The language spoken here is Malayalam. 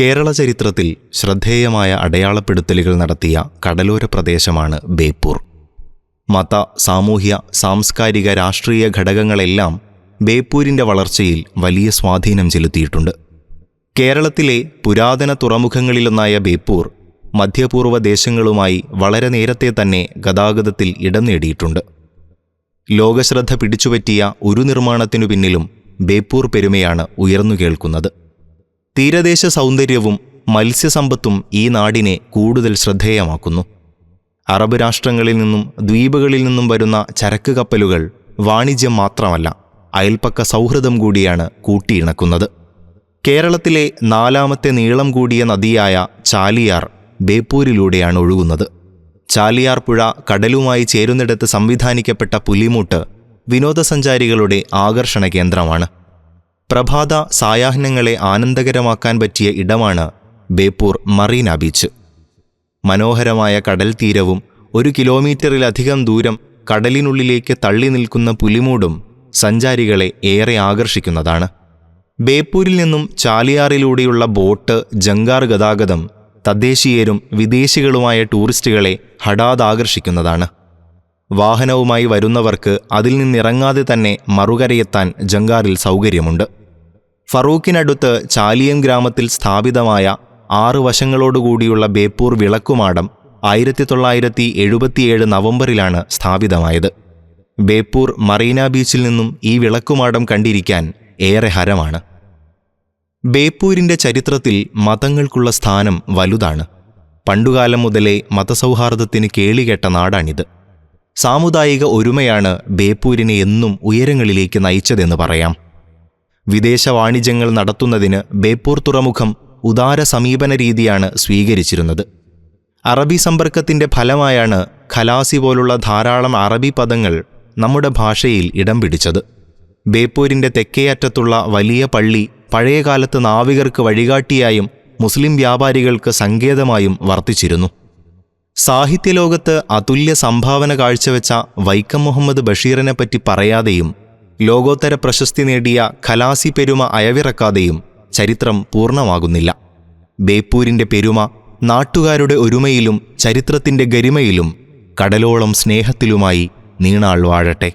കേരള ചരിത്രത്തിൽ ശ്രദ്ധേയമായ അടയാളപ്പെടുത്തലുകൾ നടത്തിയ കടലോര പ്രദേശമാണ് ബേപ്പൂർ. മത സാമൂഹ്യ സാംസ്കാരിക രാഷ്ട്രീയ ഘടകങ്ങളെല്ലാം ബേപ്പൂരിന്റെ വളർച്ചയിൽ വലിയ സ്വാധീനം ചെലുത്തിയിട്ടുണ്ട്. കേരളത്തിലെ പുരാതന തുറമുഖങ്ങളിലൊന്നായ ബേപ്പൂർ മധ്യപൂർവ ദേശങ്ങളുമായി വളരെ നേരത്തെ തന്നെ ഗതാഗതത്തിൽ ഇടം നേടിയിട്ടുണ്ട്. ലോകശ്രദ്ധ പിടിച്ചുപറ്റിയ ഒരു നിർമ്മാണത്തിനു പിന്നിലും ബേപ്പൂർ പെരുമയാണ് ഉയർന്നു കേൾക്കുന്നത്. തീരദേശ സൗന്ദര്യവും മത്സ്യസമ്പത്തും ഈ നാടിനെ കൂടുതൽ ശ്രദ്ധേയമാക്കുന്നു. അറബ് രാഷ്ട്രങ്ങളിൽ നിന്നും ദ്വീപുകളിൽ നിന്നും വരുന്ന ചരക്ക് കപ്പലുകൾ വാണിജ്യം മാത്രമല്ല അയൽപ്പക്ക സൗഹൃദം കൂടിയാണ് കൂട്ടിയിണക്കുന്നത്. കേരളത്തിലെ നാലാമത്തെ നീളം കൂടിയ നദിയായ ചാലിയാർ ബേപ്പൂരിലൂടെയാണ് ഒഴുകുന്നത്. ചാലിയാർ പുഴ കടലുമായി ചേരുന്നിടത്ത് സംവിധാനിക്കപ്പെട്ട പുലിമൂട്ട് വിനോദസഞ്ചാരികളുടെ ആകർഷണ കേന്ദ്രമാണ്. പ്രഭാത സായാഹ്നങ്ങളെ ആനന്ദകരമാക്കാൻ പറ്റിയ ഇടമാണ് ബേപ്പൂർ മറീന ബീച്ച്. മനോഹരമായ കടൽ തീരവും ഒരു കിലോമീറ്ററിലധികം ദൂരം കടലിനുള്ളിലേക്ക് തള്ളി നിൽക്കുന്ന പുലിമൂടും സഞ്ചാരികളെ ഏറെ ആകർഷിക്കുന്നതാണ്. ബേപ്പൂരിൽ നിന്നും ചാലിയാറിലൂടെയുള്ള ബോട്ട് ജങ്കാർ ഗതാഗതം തദ്ദേശീയരും വിദേശികളുമായ ടൂറിസ്റ്റുകളെ ഹഠാത് ആകർഷിക്കുന്നതാണ് വാഹനവുമായി വരുന്നവർക്ക് അതിൽ നിന്നിറങ്ങാതെ തന്നെ മറുകരയെത്താൻ ജങ്കാറിൽ സൗകര്യമുണ്ട്. ഫറൂഖിനടുത്ത് ചാലിയം ഗ്രാമത്തിൽ സ്ഥാപിതമായ ആറ് വശങ്ങളോടുകൂടിയുള്ള ബേപ്പൂർ വിളക്കുമാടം ആയിരത്തി തൊള്ളായിരത്തി എഴുപത്തിയേഴ് നവംബറിലാണ് സ്ഥാപിതമായത്. ബേപ്പൂർ മറീന ബീച്ചിൽ നിന്നും ഈ വിളക്കുമാടം കണ്ടിരിക്കാൻ ഏറെ ഹരമാണ്. ബേപ്പൂരിന്റെ ചരിത്രത്തിൽ മതങ്ങൾക്കുള്ള സ്ഥാനം വലുതാണ്. പണ്ടുകാലം മുതലേ മതസൗഹാർദ്ദത്തിന് കേളികെട്ട നാടാണിത്. സാമുദായിക ഒരുമയാണ് ബേപ്പൂരിനെ എന്നും ഉയരങ്ങളിലേക്ക് നയിച്ചതെന്ന് പറയാം. വിദേശ വാണിജ്യങ്ങൾ നടത്തുന്നതിന് ബേപ്പൂർ തുറമുഖം ഉദാര സമീപന രീതിയാണ് സ്വീകരിച്ചിരുന്നത്. അറബി സമ്പർക്കത്തിന്റെ ഫലമായാണ് ഖലാസി പോലുള്ള ധാരാളം അറബി പദങ്ങൾ നമ്മുടെ ഭാഷയിൽ ഇടം പിടിച്ചത്. ബേപ്പൂരിന്റെ തെക്കേയറ്റത്തുള്ള വലിയ പള്ളി പഴയകാലത്ത് നാവികർക്ക് വഴികാട്ടിയായും മുസ്ലിം വ്യാപാരികൾക്ക് സങ്കേതമായും വർത്തിച്ചിരുന്നു. സാഹിത്യലോകത്ത് അതുല്യ സംഭാവന കാഴ്ചവെച്ച വൈക്കം മുഹമ്മദ് ബഷീറിനെ പറ്റി പറയാതെയും ലോകോത്തര പ്രശസ്തി നേടിയ ഖലാസി പെരുമ അയവിറക്കാതെയും ചരിത്രം പൂർണമാകുന്നില്ല. ബേപ്പൂരിന്റെ പെരുമ നാട്ടുകാരുടെ ഒരുമയിലും ചരിത്രത്തിന്റെ ഗരിമയിലും കടലോളം സ്നേഹത്തിലുമായി നീണാൾ വാഴട്ടെ.